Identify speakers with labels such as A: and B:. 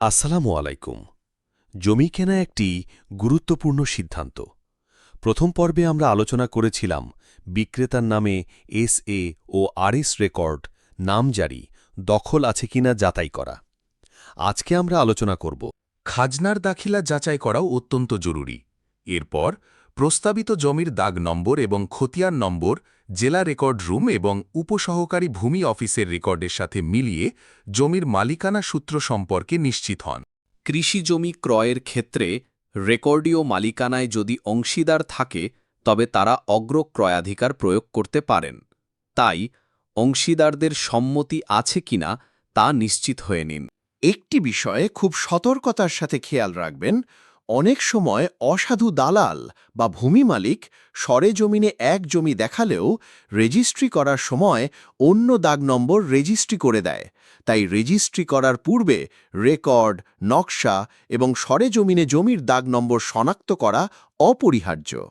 A: আসসালামু আলাইকুম। জমি কেনা একটি গুরুত্বপূর্ণ সিদ্ধান্ত। প্রথম পর্বে আমরা আলোচনা করেছিলাম বিক্রেতার নামে এস এ ও আরএস রেকর্ড নাম জারি, দখল আছে কিনা যাচাই করা। আজকে আমরা আলোচনা করব,
B: খাজনার দাখিলা যাচাই করাও অত্যন্ত জরুরি। এরপর প্রস্তাবিত জমির দাগ নম্বর এবং খতিয়ান নম্বর, জেলা রেকর্ড রুম এবং উপসহকারী ভূমি অফিসের রেকর্ডের সাথে মিলিয়ে জমির মালিকানা সূত্র সম্পর্কে নিশ্চিত হন।
C: কৃষি জমি ক্রয়ের ক্ষেত্রে রেকর্ডীয় মালিকানায় যদি অংশীদার থাকে, তবে তারা অগ্রক্রয়াধিকার প্রয়োগ করতে পারেন। তাই, অংশীদারদের সম্মতি আছে কিনা তা নিশ্চিত হয়ে নিন।
D: একটি বিষয়ে খুব সতর্কতার সাথে খেয়াল রাখবেন অনেক সময় অসাধু দালাল বা ভূমি মালিক সরেজমিনে এক জমি দেখালেও রেজিস্ট্রি করার সময় অন্য দাগ নম্বর রেজিস্ট্রি করে দেয়। তাই রেজিস্ট্রি করার পূর্বে রেকর্ড, নকশা এবং সরেজমিনে জমির দাগ নম্বর শনাক্ত করা অপরিহার্য।